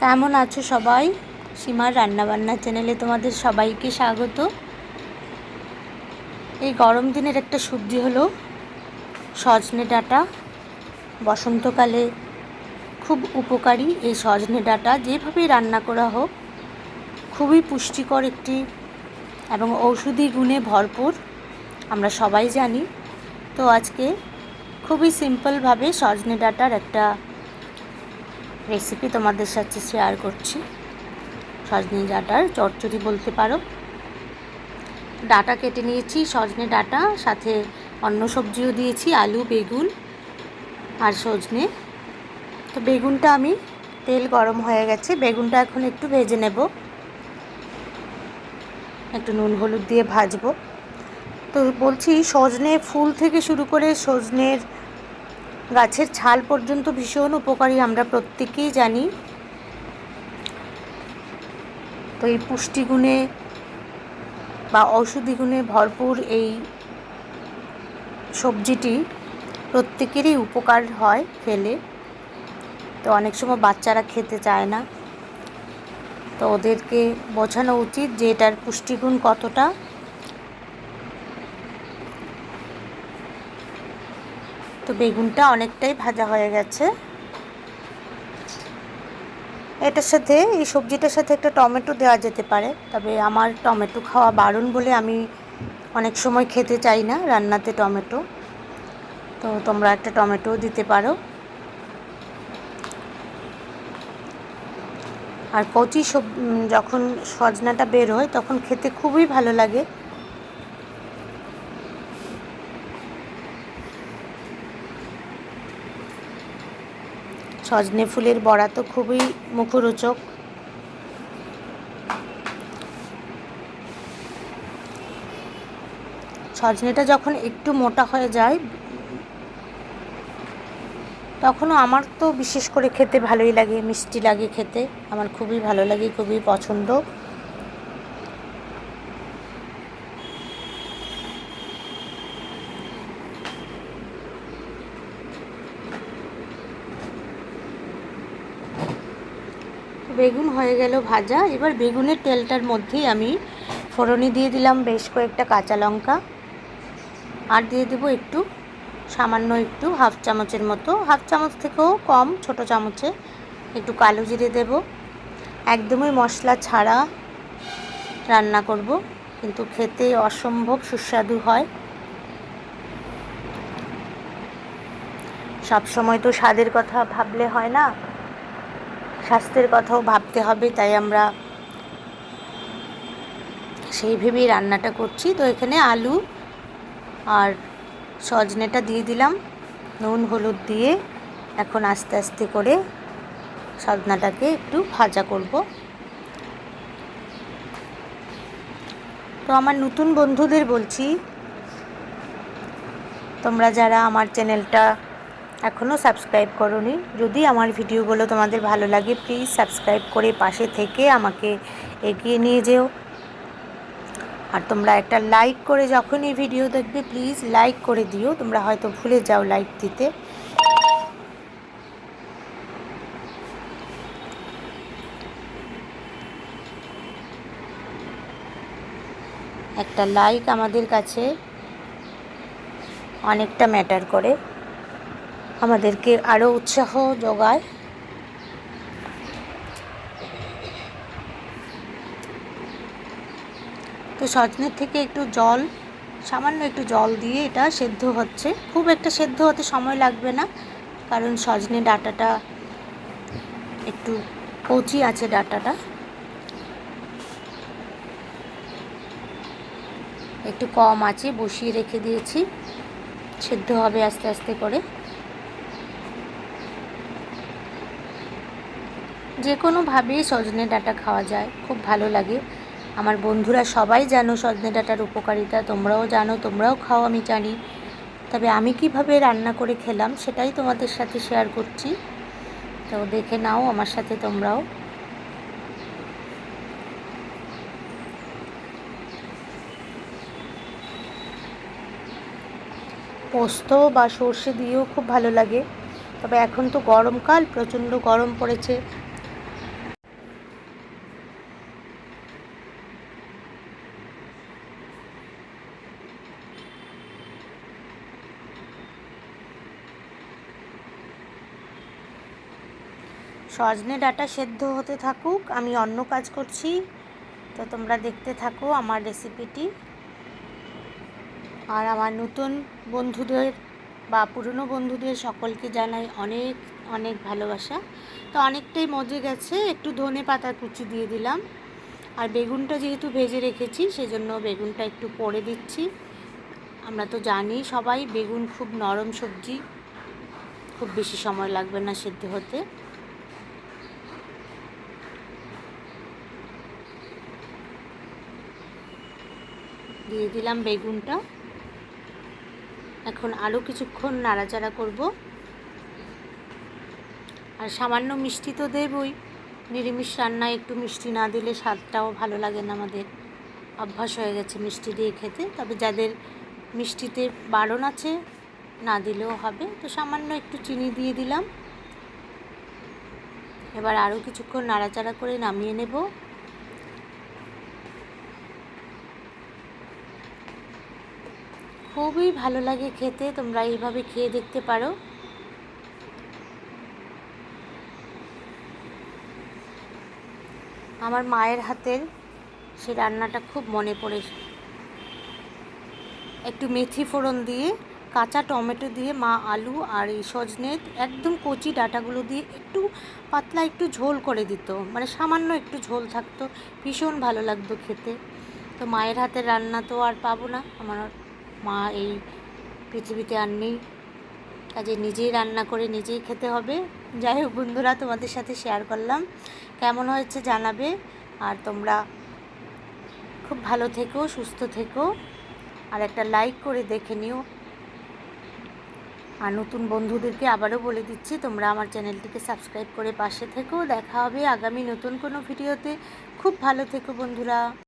কেমন আছো সবাই? সীমার রান্নাবান্না চ্যানেলে তোমাদের সবাইকে স্বাগত। এই গরম দিনের একটা সবজি হলো সজনে ডাঁটা। বসন্তকালে খুব উপকারী এই সজনে ডাঁটা। যেভাবেই রান্না করা হোক, খুবই পুষ্টিকর একটি এবং ঔষধি গুণে ভরপুর, আমরা সবাই জানি। তো আজকে খুবই সিম্পলভাবে সজনে ডাঁটার একটা রেসিপি তোমাদের সাথে শেয়ার করছি। সজনে ডাঁটার চচ্চড়ি বলতে পারো। ডাটা কেটে নিয়েছি, সজনে ডাঁটা, সাথে অন্য সবজিও দিয়েছি, আলু, বেগুন আর সজনে। তো বেগুনটা আমি, তেল গরম হয়ে গেছে, বেগুনটা এখন একটু ভেজে নেব। একটু নুন, হলুদ দিয়ে ভাজবো। তো বলছি সজনে, ফুল থেকে শুরু করে সজনের গাছের ছাল পর্যন্ত ভীষণ উপকারী, আমরা প্রত্যেকেই জানি। তো এই পুষ্টিগুণে বা ঔষধি গুণে ভরপুর এই সবজিটি প্রত্যেকেরই উপকার হয় খেলে। তো অনেক সময় বাচ্চারা খেতে চায় না। তো ওদেরকে বোঝানো উচিত যে এটার পুষ্টিগুণ কতটা। তো বেগুনটা অনেকটাই ভাজা হয়ে গেছে। এটার সাথে, এই সবজিটার সাথে একটা টমেটো দেওয়া যেতে পারে, তবে আমার টমেটো খাওয়া বারণ বলে আমি অনেক সময় খেতে চাই না রান্নাতে টমেটো। তো তোমরা একটা টমেটোও দিতে পারো। আর কচি সব যখন সজনাটা বের হয়, তখন খেতে খুবই ভালো লাগে। সজনে ফুলের বড়া তো খুবই মুখরোচক। সজনেটা যখন একটু মোটা হয়ে যায়, তখনও আমার তো বিশেষ করে খেতে ভালোই লাগে, মিষ্টি লাগে খেতে। আমার খুবই ভালো লাগে, খুবই পছন্দ। বেগুন হয়ে গেল ভাজা। এবার বেগুনের তেলটার মধ্যেই আমি ফোড়নি দিয়ে দিলাম বেশ কয়েকটা কাঁচা লঙ্কা। আর দিয়ে দেবো একটু, সামান্য একটু হাফ চামচের মতো। হাফ চামচ থেকেও কম, ছোট চামচে একটু কালো জিরে দেব। একদমই মশলা ছাড়া রান্না করব, কিন্তু খেতে অসম্ভব সুস্বাদু হয়। সব সময় তো স্বাদের কথা ভাবলে হয় না। স্বাস্থ্যের কথাও ভাবতে হবে, তাই আমরা সেই ভেবেই রান্নাটা করছি। তো এখানে আলু আর সজনেটা দিয়ে দিলাম, নুন, হলুদ দিয়ে এখন আস্তে আস্তে করে সজনাটাকে একটু ভাজা করব। তো আমার নতুন বন্ধুদের বলছি, তোমরা যারা আমার চ্যানেলটা এখনও সাবস্ক্রাইব করনি। যদি আমার ভিডিওগুলো তোমাদের ভালো লাগে প্লিজ সাবস্ক্রাইব করে পাশে থেকে আমাকে এগিয়ে নিয়ে যেও। আর তোমরা একটা লাইক করে যখন এই ভিডিও দেখবে প্লিজ লাইক করে দিও। তোমরা হয়তো ভুলে যাও লাইক দিতে। একটা লাইক আমাদের কাছে অনেকটা ম্যাটার করে। আমাদেরকে আরও উৎসাহ যোগায়। তো সজনের থেকে একটু জল, সামান্য একটু জল দিয়ে এটা সেদ্ধ হচ্ছে। খুব একটা সেদ্ধ হতে সময় লাগবে না, কারণ সজনে ডাটাটা একটু কচি আছে ডাটাটা। একটু কম আছে, বসিয়ে রেখে দিয়েছি। সেদ্ধ হবে আস্তে আস্তে করে। যে কোনোভাবেই সজনে ডাঁটা খাওয়া যায়, খুব ভালো লাগে। আমার বন্ধুরা সবাই জানো সজনে ডাঁটার উপকারিতা, তোমরাও জানো, তোমরাও খাও, আমি জানি। তবে আমি কীভাবে রান্না করে খেলাম সেটাই তোমাদের সাথে শেয়ার করছি। তো দেখে নাও আমার সাথে তোমরাও। পোস্ত বা সর্ষে দিয়েও খুব ভালো লাগে। তবে এখন তো গরমকাল, প্রচণ্ড গরম পড়েছে। সজনে ডাটা সেদ্ধ হতে থাকুক, আমি অন্য কাজ করছি, তো তোমরা দেখতে থাকো আমার রেসিপিটি। আর আমার নতুন বন্ধুদের বা পুরনো বন্ধুদের সকলকে জানাই অনেক অনেক ভালোবাসা। তো অনেকটাই মজে গেছে, একটু ধনে পাতা কুচি দিয়ে দিলাম। আর বেগুনটা যেহেতু ভেজে রেখেছি, সেজন্য বেগুনটা একটু পরে দিচ্ছি। আমরা তো জানি সবাই বেগুন খুব নরম সবজি, খুব বেশি সময় লাগবে না সেদ্ধ হতে। দিয়ে দিলাম বেগুনটা। এখন আরও কিছুক্ষণ নাড়াচাড়া করব। আর সামান্য মিষ্টি তো দেবই। নিরামিষ রান্নায় একটু মিষ্টি না দিলে স্বাদটাও ভালো লাগে না আমাদের। অভ্যাস হয়ে গেছে মিষ্টি দিয়ে খেতে। তবে যাদের মিষ্টিতে বারণ আছে, না দিলেও হবে। তো সামান্য একটু চিনি দিয়ে দিলাম। এবার আরও কিছুক্ষণ নাড়াচাড়া করে নামিয়ে নেব। খুবই ভালো লাগে খেতে, তোমরা এইভাবে খেয়ে দেখতে পারো। আমার মায়ের হাতের সে রান্নাটা খুব মনে পড়ে। একটু মেথি ফোড়ন দিয়ে, কাঁচা টমেটো দিয়ে, মা আলু আর এই সজনে একদম কচি ডাটাগুলো দিয়ে একটু পাতলা একটু ঝোল করে দিত। মানে সামান্য একটু ঝোল থাকতো, ভীষণ ভালো লাগতো খেতে। তো মায়ের হাতের রান্না তো আর পাবো না, আমার মা এই পৃথিবীতে আর নেই। কাজে নিজেই রান্না করে নিজেই খেতে হবে। যাই হোক বন্ধুরা, তোমাদের সাথে শেয়ার করলাম। কেমন হয়েছে জানাবে। আর তোমরা খুব ভালো থেকো, সুস্থ থেকো। আর একটা লাইক করে দেখে নিও। আর নতুন বন্ধুদেরকে আবারও বলে দিচ্ছি, তোমরা আমার চ্যানেলটিকে সাবস্ক্রাইব করে পাশে থেকো। দেখা হবে আগামী নতুন কোনো ভিডিওতে। খুব ভালো থেকো বন্ধুরা।